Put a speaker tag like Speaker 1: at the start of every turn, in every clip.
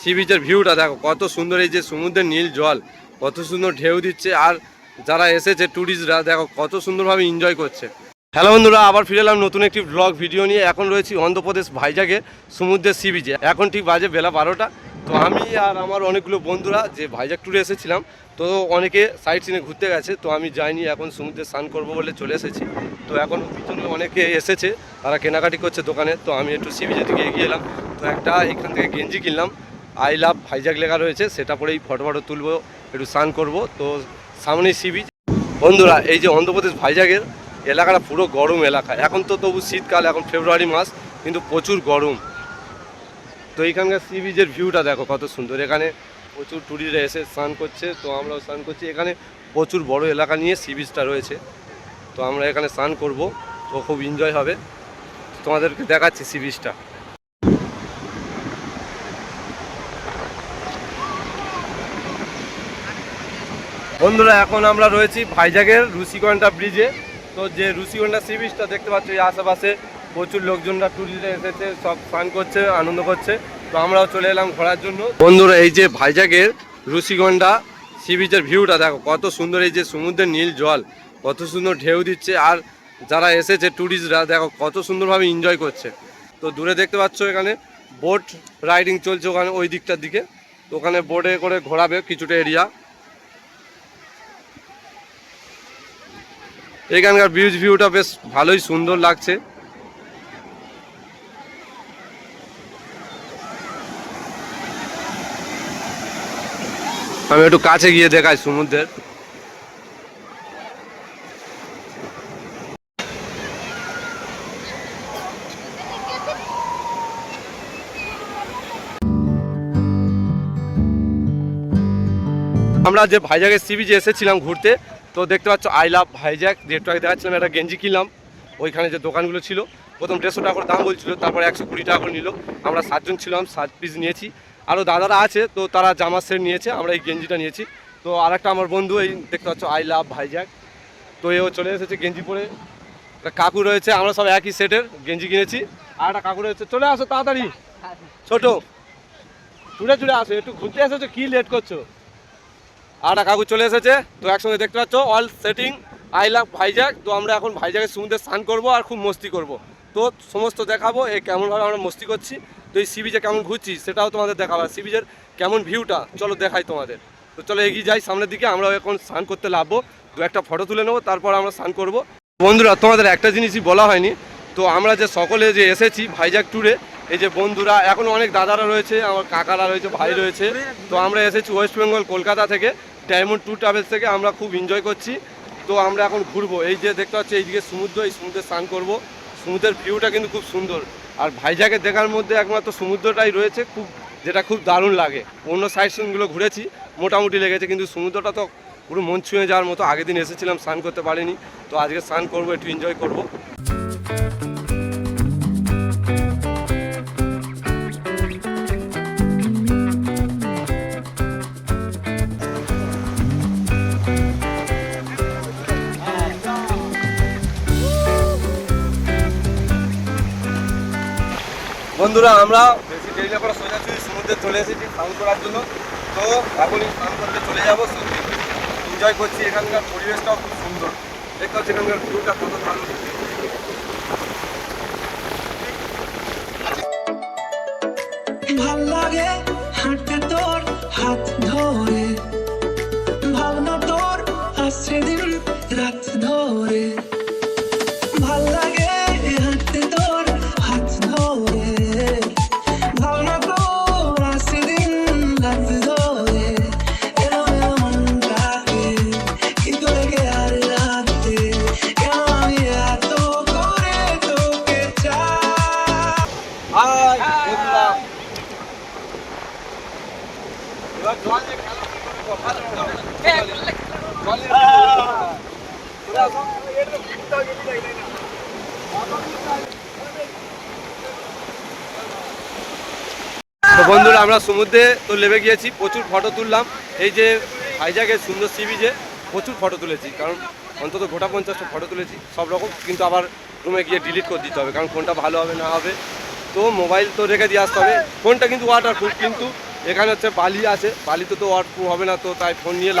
Speaker 1: C বিচের ভিউটা দেখো, কত সুন্দর এই যে সমুদ্রের নীল জল, কত সুন্দর ঢেউ দিচ্ছে, আর যারা এসেছে ট্যুরিস্টরা দেখো কত সুন্দরভাবে এনজয় করছে। হ্যালো বন্ধুরা, আবার ফিরে এলাম নতুন একটি ব্লগ ভিডিও নিয়ে। এখন রয়েছি অন্ধ্রপ্রদেশ ভাইজাগে সমুদ্রের সি বিচে এখন ঠিক বাজে বেলা বারোটা। তো আমি আর আমার অনেকগুলো বন্ধুরা যে ভাইজাগ ট্যুরে এসেছিলাম, তো অনেকে সাইড সিনে ঘুরতে গেছে, তো আমি যাইনি, এখন সমুদ্রে স্নান করব বলে চলে এসেছি। তো এখন পিছনে অনেকে এসেছে, তারা কেনাকাটি করছে দোকানে, তো আমি একটু সি বিচের দিকে এগিয়ে এলাম। তো একটা এখান থেকে গেঞ্জি কিনলাম আই লাভ ভাইজাগ লেখা রয়েছে, সেটা পরেই ফটো ফটো তুলবো, একটু স্নান করব। তো সামনেই সি বিচ বন্ধুরা, এই যে অন্ধ্রপ্রদেশ ভাইজাগের এলাকাটা পুরো গরম এলাকা। এখন তো তবু শীতকাল, এখন ফেব্রুয়ারি মাস, কিন্তু প্রচুর গরম। তো এইখানকার সি বিচের ভিউটা দেখো কত সুন্দর। এখানে প্রচুর ট্যুরিস্টরা এসে স্নান করছে, তো আমরাও স্নান করছি। এখানে প্রচুর বড় এলাকা নিয়ে সি বিচটা রয়েছে। তো আমরা এখানে স্নান করব, তো খুব এনজয় হবে। তোমাদেরকে দেখাচ্ছি সি বিচটা বন্ধুরা, এখন আমরা রয়েছি ভাইজাগের রুসিকন্ডা ব্রিজে তো যে রুসিকন্ডা সি বিচটা দেখতে পাচ্ছ, এই আশেপাশে প্রচুর লোকজনরা ট্যুরিস্টরা এসেছে, সব স্নান করছে, আনন্দ করছে। তো আমরাও চলে এলাম ঘোরার জন্য। বন্ধুরা, এই যে ভাইজাগের রুসিকন্ডা সি বিচের ভিউটা দেখো, কত সুন্দর এই যে সমুদ্রের নীল জল, কত সুন্দর ঢেউ দিচ্ছে। আর যারা এসেছে ট্যুরিস্টরা দেখো, কত সুন্দরভাবে এনজয় করছে। তো দূরে দেখতে পাচ্ছ এখানে বোট রাইডিং চলছে ওখানে, ওই দিকটার দিকে। তো ওখানে বোটে করে ঘোরাবে কিছুটা এরিয়া এখানকার বিউজ ভিউটা বেশ ভালোই সুন্দর লাগছে। আমি একটু কাছে গিয়ে দেখাই সমুদ্রের। আমরা যে ভাইজাগের সি বিচে এসেছিলাম ঘুরতে, তো দেখতে পাচ্ছ আই লাভ ভাইজ্যাক যেটু আগে দেখাচ্ছিলাম, একটা গেঞ্জি কিনলাম। ওইখানে যে দোকানগুলো ছিল, প্রথম দেড়শো টাকা করে দাম বলছিল, তারপরে একশো কুড়ি টাকা করে নিল। আমরা সাতজন ছিলাম, সাত পিস নিয়েছি। আরও দাদারা আছে, তো তারা জামা সেট নিয়েছে, আমরা এই গেঞ্জিটা নিয়েছি। তো আরেকটা আমার বন্ধু, এই দেখতে পাচ্ছ আই লাভ ভাইজ্যাক তো এও চলে এসেছে গেঞ্জি পরে। একটা কাকু রয়েছে, আমরা সব একই সেটের গেঞ্জি কিনেছি। আর একটা কাকু রয়েছে, চলে আসো তাড়াতাড়ি। ছোট। চুড়ে চুড়ে আসো, একটু ঘুরতে এসেছ, কি লেট করছ? আর একটা কাকু চলে এসেছে, তো একসঙ্গে দেখতে পাচ্ছ all setting I love Vizag তো আমরা এখন ভাইজাগের সমুদ্রে স্নান করব আর খুব মস্তি করব। তো সমস্ত দেখাবো, এ কেমনভাবে আমরা মস্তি করছি। তো এই সি বিচে কেমন ঘুরছি সেটাও তোমাদের দেখাবো। সি বিচের কেমন ভিউটা চলো দেখাই তোমাদের। তো চলো এগিয়ে যাই সামনের দিকে আমরা এখন স্নান করতে লাভবো দু একটা ফটো তুলে নেব, তারপর আমরা স্নান করব। বন্ধুরা, তোমাদের একটা জিনিসই বলা হয়নি। তো আমরা যে সকলে যে এসেছি ভাইজাগ ট্যুরে এই যে বন্ধুরা, এখন অনেক দাদারা রয়েছে, আমার কাকারা রয়েছে, ভাই রয়েছে। তো আমরা এসেছি ওয়েস্ট বেঙ্গল কলকাতা থেকে ডায়মন্ড ট্যুর ট্রাভেলস থেকে, আমরা খুব এনজয় করছি। তো আমরা এখন ঘুরবো। এই যে দেখতে পাচ্ছি, এইদিকে সমুদ্র, এই সমুদ্রে স্নান করব। সমুদ্রের ভিউটা কিন্তু খুব সুন্দর। আর ভাইজাকে দেখার মধ্যে একমাত্র সমুদ্রটাই রয়েছে, খুব যেটা খুব দারুণ লাগে। অন্য সাইড সিনগুলো ঘুরেছি, মোটামুটি লেগেছে, কিন্তু সমুদ্রটা তো পুরো মন ছুঁয়ে যাওয়ার মতো আগের দিন এসেছিলাম, স্নান করতে পারিনি। তো আজকে স্নান করব, একটু এনজয় করব। বন্ধুরা, আমরা বেশি দেরি না করে সোজাসুজি সমুদ্রে চলে এসেছি স্নান করার জন্য। তো এখনই স্নান করতে চলে যাব, সত্যি এনজয় করছি। এখানকার পরিবেশটাও খুব সুন্দর। দেখতে পাচ্ছি এখানকার ভিউটা কত ভালো।
Speaker 2: ভালো লাগে হাঁটতে তোর হাত ধরে, ভাবনা তোর আসছে দিন রাত ধরে।
Speaker 1: তো বন্ধুরা, আমরা সমুদ্রে তো লেবে গিয়েছি, প্রচুর ফটো তুললাম। এই যে ভাইজাগের সুন্দর সি বিচে প্রচুর ফটো তুলেছি, কারণ অন্তত গোটা পঞ্চাশটা ফটো তুলেছি। সব রকম, কিন্তু আবার রুমে গিয়ে ডিলিট করে দিতে হবে, কারণ কোনটা ভালো হবে, না হবে। তো মোবাইল তো রেখে দিয়ে আসতে হবে। ফোনটা কিন্তু ওয়াটার প্রুফ কিন্তু এখানে হচ্ছে বালি আছে, বালিতে তো প্রুফ হবে না তো তাই ফোন নিয়ে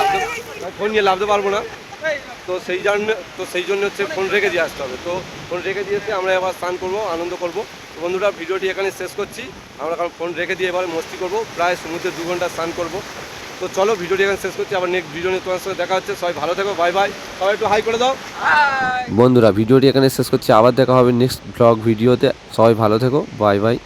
Speaker 1: তাই ফোন নিয়ে লাভতে পারব না। তো সেই জন্য তো সেই জন্য হচ্ছে ফোন রেখে দিয়ে আসতে হবে। তো ফোন রেখে দিয়ে এসে আমরা এবার স্নান করব, আনন্দ করব। তো বন্ধুরা, ভিডিওটি এখানে শেষ করছি। আমরা কারণ ফোন রেখে দিয়ে এবার মস্তি করব। প্রায় সমুদ্রে দু ঘণ্টা স্নান করব। তো চলো, ভিডিওটি এখানে শেষ করছি। আবার নেক্সট ভিডিও নিয়ে তোমার সঙ্গে দেখা হচ্ছে। সবাই ভালো থেকো বাই বাই সবাই একটু হাই করে দাও।
Speaker 3: বন্ধুরা, ভিডিওটি এখানে শেষ করছি। আবার দেখা হবে নেক্সট ব্লগ ভিডিওতে সবাই ভালো থেকো বাই বাই